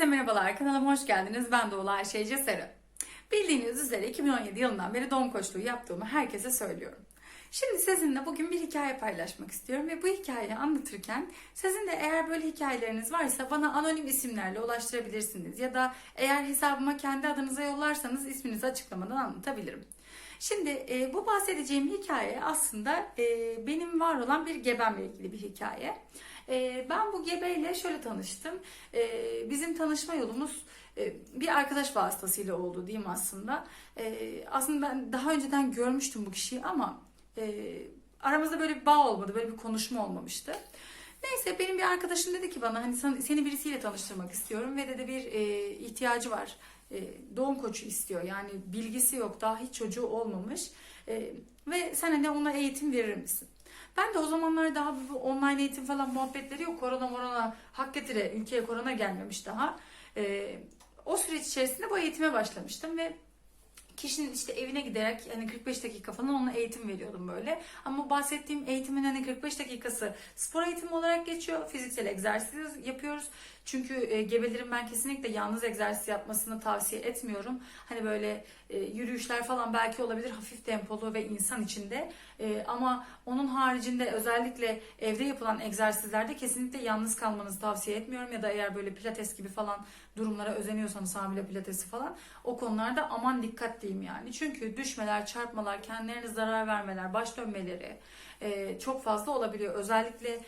Herkese merhabalar, kanalıma hoş geldiniz. Ben Doğulu Ayşe Ece Sarı. Bildiğiniz üzere 2017 yılından beri doğum koçluğu yaptığımı herkese söylüyorum. Şimdi sizinle bugün bir hikaye paylaşmak istiyorum ve bu hikayeyi anlatırken sizin de eğer böyle hikayeleriniz varsa bana anonim isimlerle ulaştırabilirsiniz ya da eğer hesabıma kendi adınıza yollarsanız isminizi açıklamadan anlatabilirim. Şimdi e, bu bahsedeceğim hikaye aslında e, benim var olan bir gebemle ilgili bir hikaye. E, ben bu gebeyle şöyle tanıştım. E, bizim tanışma yolumuz e, bir arkadaş vasıtasıyla oldu diyeyim aslında. E, aslında ben daha önceden görmüştüm bu kişiyi ama e, aramızda böyle bir bağ olmadı, böyle bir konuşma olmamıştı. Neyse benim bir arkadaşım dedi ki bana hani sen- seni birisiyle tanıştırmak istiyorum ve dedi bir e, ihtiyacı var. Doğum koçu istiyor yani bilgisi yok daha hiç çocuğu olmamış ve sen hani ona eğitim verir misin? Ben de o zamanlar daha bu online eğitim falan muhabbetleri yok. Korona morona hak getire ülkeye korona gelmemiş daha. E, o süreç içerisinde bu eğitime başlamıştım ve kişinin işte evine giderek hani 45 dakika falan ona eğitim veriyordum böyle. Ama bahsettiğim eğitimin hani 45 dakikası spor eğitimi olarak geçiyor. Fiziksel egzersiz yapıyoruz. Çünkü e, gebelerin ben kesinlikle yalnız egzersiz yapmasını tavsiye etmiyorum. Hani böyle e, yürüyüşler falan belki olabilir hafif tempolu ve insan içinde. E, ama onun haricinde özellikle evde yapılan egzersizlerde kesinlikle yalnız kalmanızı tavsiye etmiyorum. Ya da eğer böyle pilates gibi falan durumlara özeniyorsanız hamile pilatesi falan o konularda aman dikkat diyeyim yani. Çünkü düşmeler, çarpmalar, kendilerine zarar vermeler, baş dönmeleri e, çok fazla olabiliyor. Özellikle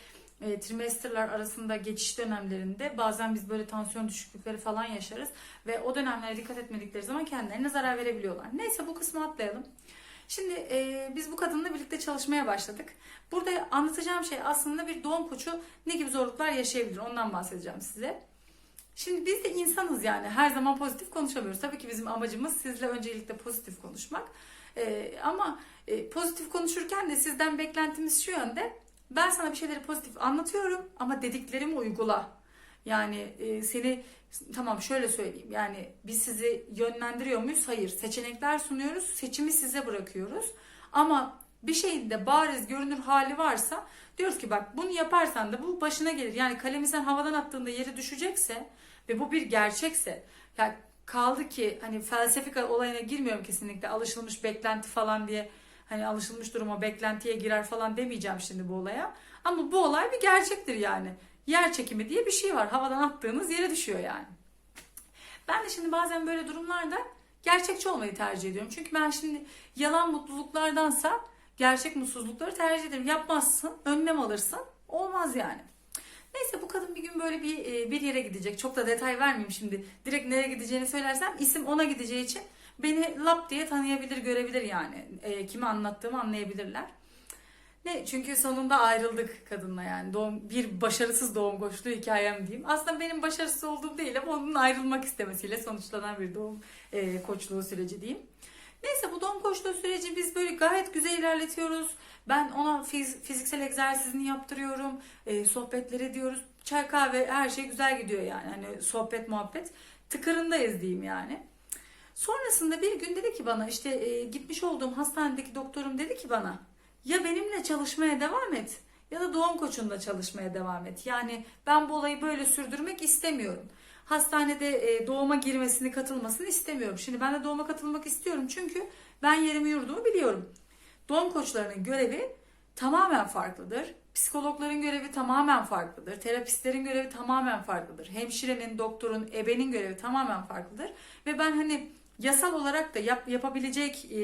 e, trimesterler arasında geçiş dönemlerinde bazen biz böyle tansiyon düşüklükleri falan yaşarız ve o dönemlere dikkat etmedikleri zaman kendilerine zarar verebiliyorlar. Neyse bu kısmı atlayalım. Şimdi e, biz bu kadınla birlikte çalışmaya başladık. Burada anlatacağım şey aslında bir doğum koçu ne gibi zorluklar yaşayabilir ondan bahsedeceğim size. Şimdi biz de insanız yani her zaman pozitif konuşamıyoruz. Tabii ki bizim amacımız sizle öncelikle pozitif konuşmak. Ee, ama e, pozitif konuşurken de sizden beklentimiz şu yönde. Ben sana bir şeyleri pozitif anlatıyorum ama dediklerimi uygula. Yani e, seni tamam şöyle söyleyeyim yani biz sizi yönlendiriyor muyuz? Hayır. Seçenekler sunuyoruz. Seçimi size bırakıyoruz. Ama bir şeyin de bariz görünür hali varsa diyoruz ki bak bunu yaparsan da bu başına gelir. Yani kalemi sen havadan attığında yere düşecekse ve bu bir gerçekse ya kaldı ki hani felsefik olayına girmiyorum kesinlikle alışılmış beklenti falan diye hani alışılmış duruma beklentiye girer falan demeyeceğim şimdi bu olaya. Ama bu olay bir gerçektir yani. Yer çekimi diye bir şey var. Havadan attığınız yere düşüyor yani. Ben de şimdi bazen böyle durumlarda gerçekçi olmayı tercih ediyorum. Çünkü ben şimdi yalan mutluluklardansa gerçek mutsuzlukları tercih ederim. Yapmazsın, önlem alırsın. Olmaz yani. Neyse bu kadın bir gün böyle bir e, bir yere gidecek. Çok da detay vermeyeyim şimdi. Direkt nereye gideceğini söylersem isim ona gideceği için beni lap diye tanıyabilir, görebilir yani. E, kime anlattığımı anlayabilirler. Ne? Çünkü sonunda ayrıldık kadınla yani. Doğum, bir başarısız doğum koçluğu hikayem diyeyim. Aslında benim başarısız olduğum değil ama onun ayrılmak istemesiyle sonuçlanan bir doğum e, koçluğu süreci diyeyim. Neyse bu doğum koçluğu süreci biz böyle gayet güzel ilerletiyoruz. Ben ona fiz- fiziksel egzersizini yaptırıyorum. E, sohbetler ediyoruz. Çay kahve her şey güzel gidiyor yani. Hani sohbet muhabbet. Tıkırındayız diyeyim yani. Sonrasında bir gün dedi ki bana işte e, gitmiş olduğum hastanedeki doktorum dedi ki bana ya benimle çalışmaya devam et ya da doğum koçunla çalışmaya devam et. Yani ben bu olayı böyle sürdürmek istemiyorum. Hastanede e, doğuma girmesini, katılmasını istemiyorum. Şimdi ben de doğuma katılmak istiyorum çünkü ben yerimi yurdumu biliyorum. Doğum koçlarının görevi tamamen farklıdır. Psikologların görevi tamamen farklıdır. Terapistlerin görevi tamamen farklıdır. Hemşirenin, doktorun, ebenin görevi tamamen farklıdır. Ve ben hani yasal olarak da yap, yapabilecek e,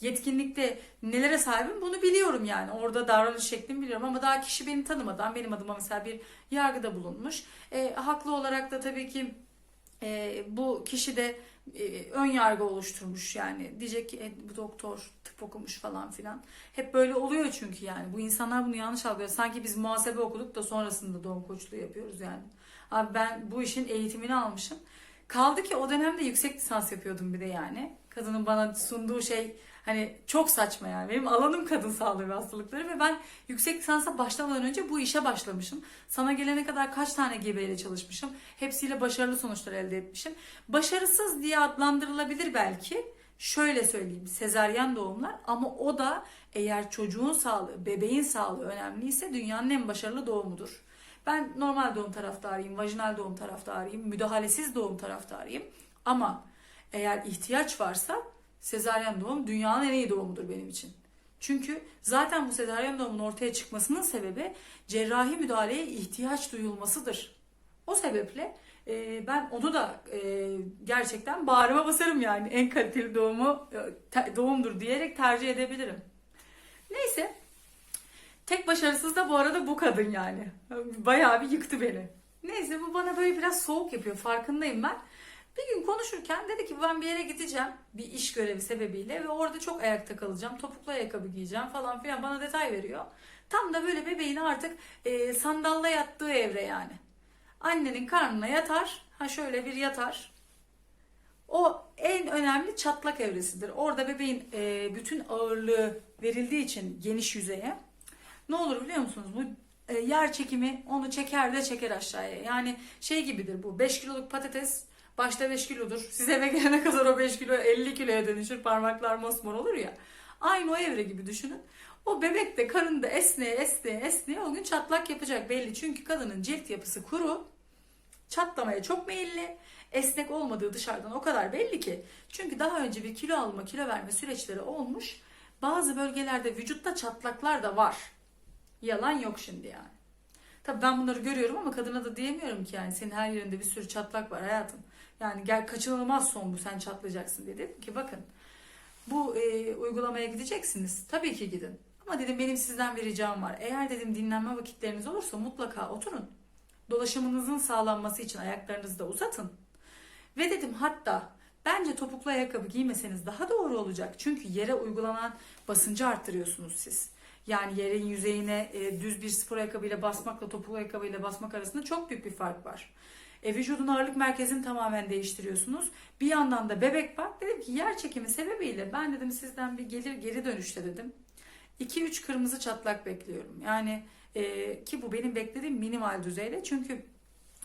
yetkinlikte nelere sahibim bunu biliyorum yani. Orada davranış şeklimi biliyorum ama daha kişi beni tanımadan benim adıma mesela bir yargıda bulunmuş. E, haklı olarak da tabii ki e, bu kişi de e, ön yargı oluşturmuş yani diyecek ki e, bu doktor tıp okumuş falan filan. Hep böyle oluyor çünkü yani bu insanlar bunu yanlış algılıyor. Sanki biz muhasebe okuduk da sonrasında doğum koçluğu yapıyoruz yani. Abi ben bu işin eğitimini almışım. Kaldı ki o dönemde yüksek lisans yapıyordum bir de yani. Kadının bana sunduğu şey hani çok saçma yani. Benim alanım kadın sağlığı ve hastalıkları ve ben yüksek lisansa başlamadan önce bu işe başlamışım. Sana gelene kadar kaç tane gebeyle çalışmışım. Hepsiyle başarılı sonuçlar elde etmişim. Başarısız diye adlandırılabilir belki. Şöyle söyleyeyim sezaryen doğumlar ama o da eğer çocuğun sağlığı, bebeğin sağlığı önemliyse dünyanın en başarılı doğumudur. Ben normal doğum taraftarıyım, vajinal doğum taraftarıyım, müdahalesiz doğum taraftarıyım. Ama eğer ihtiyaç varsa sezaryen doğum dünyanın en iyi doğumudur benim için. Çünkü zaten bu sezaryen doğumun ortaya çıkmasının sebebi cerrahi müdahaleye ihtiyaç duyulmasıdır. O sebeple e, ben onu da e, gerçekten bağrıma basarım yani en kaliteli doğumu e, doğumdur diyerek tercih edebilirim. Neyse tek başarısız da bu arada bu kadın yani. Bayağı bir yıktı beni. Neyse bu bana böyle biraz soğuk yapıyor farkındayım ben. Bir gün konuşurken dedi ki ben bir yere gideceğim bir iş görevi sebebiyle ve orada çok ayakta kalacağım. Topuklu ayakkabı giyeceğim falan filan bana detay veriyor. Tam da böyle bebeğin artık e, sandalla yattığı evre yani. Annenin karnına yatar. Ha şöyle bir yatar. O en önemli çatlak evresidir. Orada bebeğin e, bütün ağırlığı verildiği için geniş yüzeye ne olur biliyor musunuz? Bu e, yer çekimi onu çeker de çeker aşağıya. Yani şey gibidir bu 5 kiloluk patates başta 5 kilodur. Siz eve gelene kadar o 5 kilo 50 kiloya dönüşür. Parmaklar mosmor olur ya. Aynı o evre gibi düşünün. O bebek de karında esneye esneye esneye o gün çatlak yapacak belli. Çünkü kadının cilt yapısı kuru. Çatlamaya çok meyilli. Esnek olmadığı dışarıdan o kadar belli ki. Çünkü daha önce bir kilo alma, kilo verme süreçleri olmuş. Bazı bölgelerde vücutta çatlaklar da var. Yalan yok şimdi yani. Tabii ben bunları görüyorum ama kadına da diyemiyorum ki yani senin her yerinde bir sürü çatlak var hayatım. Yani gel kaçınılmaz son bu sen çatlayacaksın diye dedim ki bakın bu e, uygulamaya gideceksiniz. Tabii ki gidin. Ama dedim benim sizden bir ricam var. Eğer dedim dinlenme vakitleriniz olursa mutlaka oturun. Dolaşımınızın sağlanması için ayaklarınızı da uzatın. Ve dedim hatta bence topuklu ayakkabı giymeseniz daha doğru olacak. Çünkü yere uygulanan basıncı arttırıyorsunuz siz. Yani yerin yüzeyine e, düz bir spor ayakkabıyla basmakla topuklu ayakkabıyla basmak arasında çok büyük bir fark var. E, vücudun ağırlık merkezini tamamen değiştiriyorsunuz. Bir yandan da bebek var. Dedim ki yer çekimi sebebiyle ben dedim sizden bir gelir geri dönüşte dedim. 2-3 kırmızı çatlak bekliyorum. Yani e, ki bu benim beklediğim minimal düzeyde. Çünkü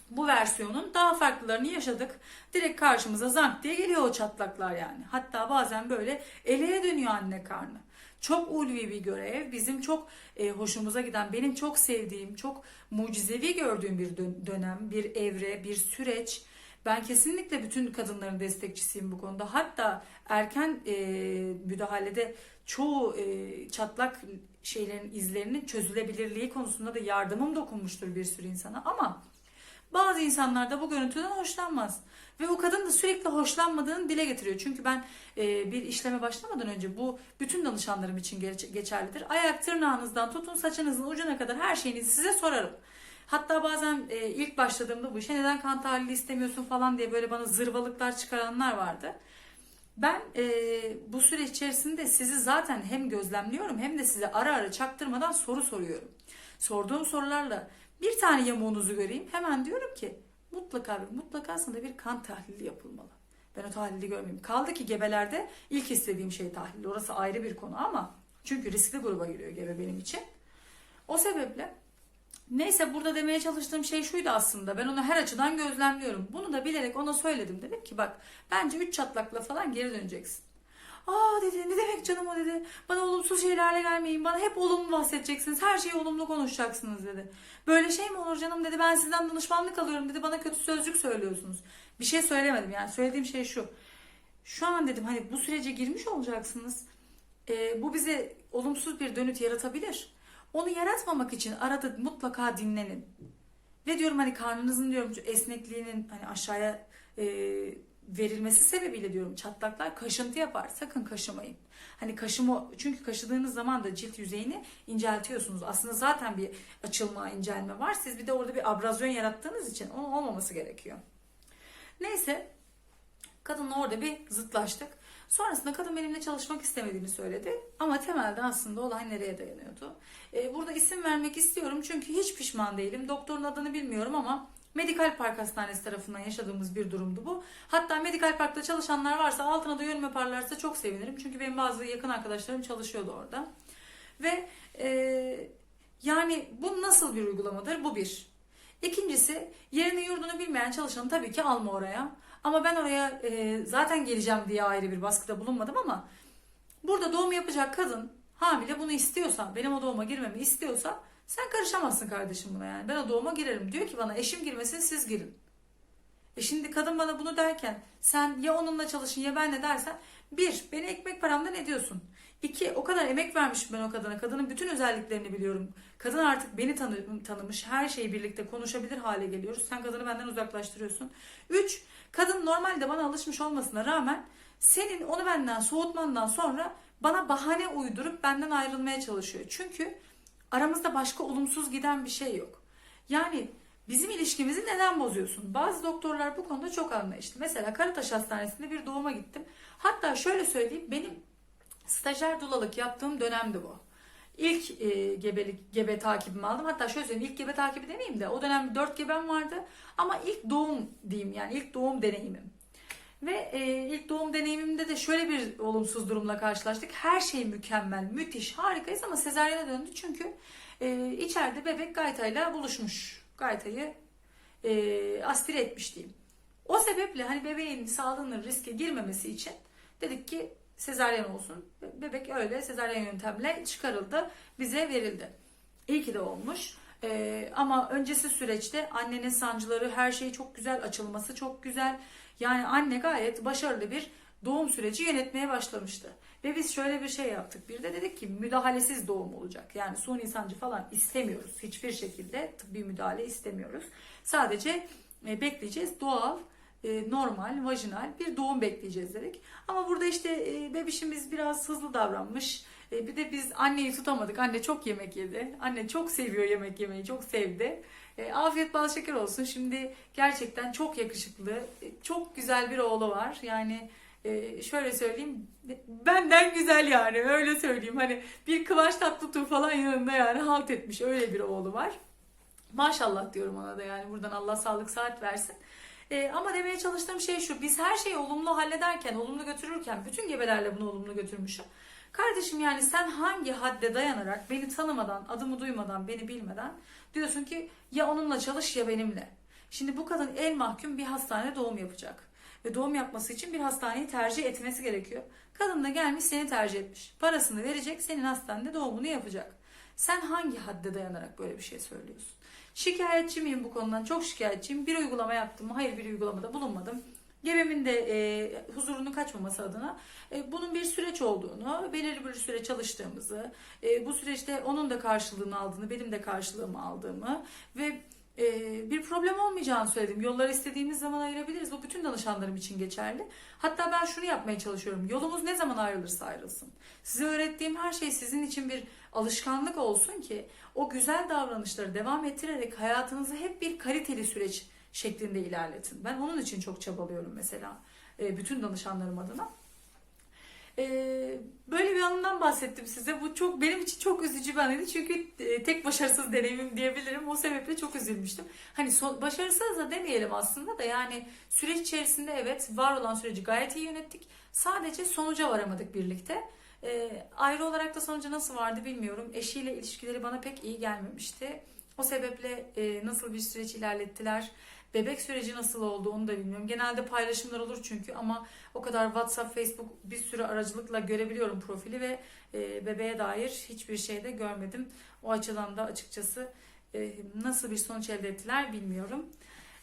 bu versiyonun daha farklılarını yaşadık. Direkt karşımıza zank diye geliyor o çatlaklar yani. Hatta bazen böyle eleye dönüyor anne karnı. Çok ulvi bir görev. Bizim çok e, hoşumuza giden, benim çok sevdiğim, çok mucizevi gördüğüm bir dön- dönem, bir evre, bir süreç. Ben kesinlikle bütün kadınların destekçisiyim bu konuda. Hatta erken e, müdahalede çoğu e, çatlak şeylerin izlerinin çözülebilirliği konusunda da yardımım dokunmuştur bir sürü insana. Ama bazı insanlar da bu görüntüden hoşlanmaz. Ve o kadın da sürekli hoşlanmadığını dile getiriyor. Çünkü ben e, bir işleme başlamadan önce bu bütün danışanlarım için geç- geçerlidir. Ayak tırnağınızdan tutun saçınızın ucuna kadar her şeyinizi size sorarım. Hatta bazen e, ilk başladığımda bu işe neden kan tahlili istemiyorsun falan diye böyle bana zırvalıklar çıkaranlar vardı. Ben e, bu süreç içerisinde sizi zaten hem gözlemliyorum hem de size ara ara çaktırmadan soru soruyorum. Sorduğum sorularla bir tane yamuğunuzu göreyim hemen diyorum ki mutlaka bir mutlaka sana bir kan tahlili yapılmalı. Ben o tahlili görmeyeyim. Kaldı ki gebelerde ilk istediğim şey tahlil. Orası ayrı bir konu ama çünkü riskli gruba giriyor gebe benim için. O sebeple Neyse burada demeye çalıştığım şey şuydu aslında. Ben onu her açıdan gözlemliyorum. Bunu da bilerek ona söyledim. Dedim ki bak bence üç çatlakla falan geri döneceksin. Aa dedi ne demek canım o dedi. Bana olumsuz şeylerle gelmeyin. Bana hep olumlu bahsedeceksiniz. Her şeyi olumlu konuşacaksınız dedi. Böyle şey mi olur canım dedi. Ben sizden danışmanlık alıyorum dedi. Bana kötü sözcük söylüyorsunuz. Bir şey söylemedim yani. Söylediğim şey şu. Şu an dedim hani bu sürece girmiş olacaksınız. Ee, bu bize olumsuz bir dönüt yaratabilir. Onu yaratmamak için arada mutlaka dinlenin. Ve diyorum hani karnınızın diyorum esnekliğinin hani aşağıya e, verilmesi sebebiyle diyorum çatlaklar kaşıntı yapar. Sakın kaşımayın. Hani kaşıma çünkü kaşıdığınız zaman da cilt yüzeyini inceltiyorsunuz. Aslında zaten bir açılma, incelme var. Siz bir de orada bir abrazyon yarattığınız için onun olmaması gerekiyor. Neyse kadınla orada bir zıtlaştık. Sonrasında kadın benimle çalışmak istemediğini söyledi. Ama temelde aslında olay nereye dayanıyordu? Ee, burada isim vermek istiyorum çünkü hiç pişman değilim. Doktorun adını bilmiyorum ama Medikal Park Hastanesi tarafından yaşadığımız bir durumdu bu. Hatta Medikal Park'ta çalışanlar varsa altına da yorum yaparlarsa çok sevinirim. Çünkü benim bazı yakın arkadaşlarım çalışıyordu orada. Ve e, yani bu nasıl bir uygulamadır? Bu bir. İkincisi yerini yurdunu bilmeyen çalışanı tabii ki alma oraya. Ama ben oraya e, zaten geleceğim diye ayrı bir baskıda bulunmadım ama burada doğum yapacak kadın hamile bunu istiyorsa, benim o doğuma girmemi istiyorsa Sen karışamazsın kardeşim buna yani. Ben o doğuma girerim. Diyor ki bana eşim girmesin siz girin. E şimdi kadın bana bunu derken sen ya onunla çalışın ya benle dersen bir beni ekmek paramdan ediyorsun. İki o kadar emek vermişim ben o kadına. Kadının bütün özelliklerini biliyorum. Kadın artık beni tanı- tanımış. Her şeyi birlikte konuşabilir hale geliyoruz. Sen kadını benden uzaklaştırıyorsun. Üç kadın normalde bana alışmış olmasına rağmen senin onu benden soğutmandan sonra bana bahane uydurup benden ayrılmaya çalışıyor. Çünkü aramızda başka olumsuz giden bir şey yok. Yani bizim ilişkimizi neden bozuyorsun? Bazı doktorlar bu konuda çok anlayışlı. Mesela Karataş Hastanesi'nde bir doğuma gittim. Hatta şöyle söyleyeyim benim stajyer dulalık yaptığım dönemdi bu. İlk e, gebelik gebe takibimi aldım. Hatta şöyle söyleyeyim ilk gebe takibi demeyeyim de o dönem 4 gebem vardı. Ama ilk doğum diyeyim yani ilk doğum deneyimim. Ve e, ilk doğum deneyimimde de şöyle bir olumsuz durumla karşılaştık. Her şey mükemmel, müthiş, harikayız ama sezaryene döndü. Çünkü e, içeride bebek Gayta'yla buluşmuş. Gayta'yı e, aspire etmiş diyeyim. O sebeple hani bebeğin sağlığının riske girmemesi için dedik ki sezaryen olsun. Bebek öyle sezaryen yöntemle çıkarıldı. Bize verildi. İyi ki de olmuş. Ee, ama öncesi süreçte annenin sancıları her şey çok güzel açılması çok güzel. Yani anne gayet başarılı bir doğum süreci yönetmeye başlamıştı. Ve biz şöyle bir şey yaptık. Bir de dedik ki müdahalesiz doğum olacak. Yani suni sancı falan istemiyoruz. Hiçbir şekilde tıbbi müdahale istemiyoruz. Sadece e, bekleyeceğiz. Doğal, e, normal, vajinal bir doğum bekleyeceğiz dedik. Ama burada işte e, bebişimiz biraz hızlı davranmış. E, bir de biz anneyi tutamadık. Anne çok yemek yedi. Anne çok seviyor yemek yemeyi, çok sevdi. Afiyet bal şeker olsun. Şimdi gerçekten çok yakışıklı, çok güzel bir oğlu var. Yani şöyle söyleyeyim, benden güzel yani öyle söyleyeyim. Hani bir Kıvanç Tatlıtuğ falan yanında yani halt etmiş öyle bir oğlu var. Maşallah diyorum ona da yani buradan Allah sağlık saat versin. E, ama demeye çalıştığım şey şu. Biz her şeyi olumlu hallederken, olumlu götürürken bütün gebelerle bunu olumlu götürmüşüm. Kardeşim yani sen hangi hadde dayanarak beni tanımadan, adımı duymadan, beni bilmeden diyorsun ki ya onunla çalış ya benimle. Şimdi bu kadın el mahkum bir hastanede doğum yapacak. Ve doğum yapması için bir hastaneyi tercih etmesi gerekiyor. Kadın da gelmiş seni tercih etmiş. Parasını verecek, senin hastanede doğumunu yapacak. Sen hangi hadde dayanarak böyle bir şey söylüyorsun? Şikayetçi miyim bu konudan? Çok şikayetçiyim. Bir uygulama yaptım mı? Hayır bir uygulamada bulunmadım. Gebemin de e, huzurunun kaçmaması adına e, bunun bir süreç olduğunu, belirli bir süre çalıştığımızı, e, bu süreçte onun da karşılığını aldığını, benim de karşılığımı aldığımı ve e, bir problem olmayacağını söyledim. Yolları istediğimiz zaman ayırabiliriz. Bu bütün danışanlarım için geçerli. Hatta ben şunu yapmaya çalışıyorum. Yolumuz ne zaman ayrılırsa ayrılsın. Size öğrettiğim her şey sizin için bir alışkanlık olsun ki o güzel davranışları devam ettirerek hayatınızı hep bir kaliteli süreç şeklinde ilerletin. Ben onun için çok çabalıyorum mesela. E, bütün danışanlarım adına. Ee, böyle bir anından bahsettim size. Bu çok benim için çok üzücü bir anıydı. Çünkü e, tek başarısız deneyimim diyebilirim. O sebeple çok üzülmüştüm. Hani son, başarısız da demeyelim aslında da yani süreç içerisinde evet var olan süreci gayet iyi yönettik. Sadece sonuca varamadık birlikte. Ee, ayrı olarak da sonuca nasıl vardı bilmiyorum. Eşiyle ilişkileri bana pek iyi gelmemişti. O sebeple e, nasıl bir süreç ilerlettiler Bebek süreci nasıl oldu onu da bilmiyorum. Genelde paylaşımlar olur çünkü ama o kadar WhatsApp, Facebook bir sürü aracılıkla görebiliyorum profili ve e, bebeğe dair hiçbir şey de görmedim. O açıdan da açıkçası e, nasıl bir sonuç elde ettiler bilmiyorum.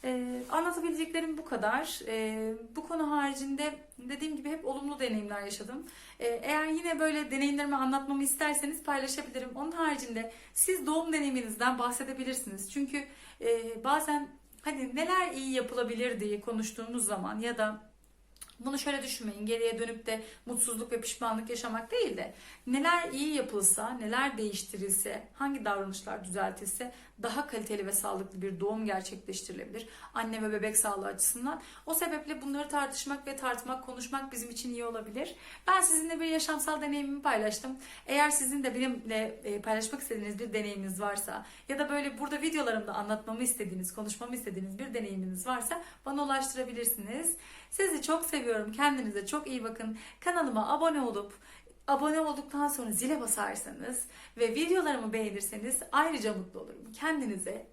Ee, anlatabileceklerim bu kadar. Ee, bu konu haricinde dediğim gibi hep olumlu deneyimler yaşadım. Ee, eğer yine böyle deneyimlerimi anlatmamı isterseniz paylaşabilirim. Onun haricinde siz doğum deneyiminizden bahsedebilirsiniz. Çünkü e, bazen hani neler iyi yapılabilir diye konuştuğumuz zaman ya da bunu şöyle düşünmeyin. Geriye dönüp de mutsuzluk ve pişmanlık yaşamak değil de neler iyi yapılsa, neler değiştirilse, hangi davranışlar düzeltilse daha kaliteli ve sağlıklı bir doğum gerçekleştirilebilir. Anne ve bebek sağlığı açısından. O sebeple bunları tartışmak ve tartmak, konuşmak bizim için iyi olabilir. Ben sizinle bir yaşamsal deneyimimi paylaştım. Eğer sizin de benimle e, paylaşmak istediğiniz bir deneyiminiz varsa ya da böyle burada videolarımda anlatmamı istediğiniz, konuşmamı istediğiniz bir deneyiminiz varsa bana ulaştırabilirsiniz. Sizi çok seviyorum. Kendinize çok iyi bakın. Kanalıma abone olup abone olduktan sonra zile basarsanız ve videolarımı beğenirseniz ayrıca mutlu olurum. Kendinize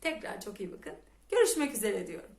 tekrar çok iyi bakın. Görüşmek üzere diyorum.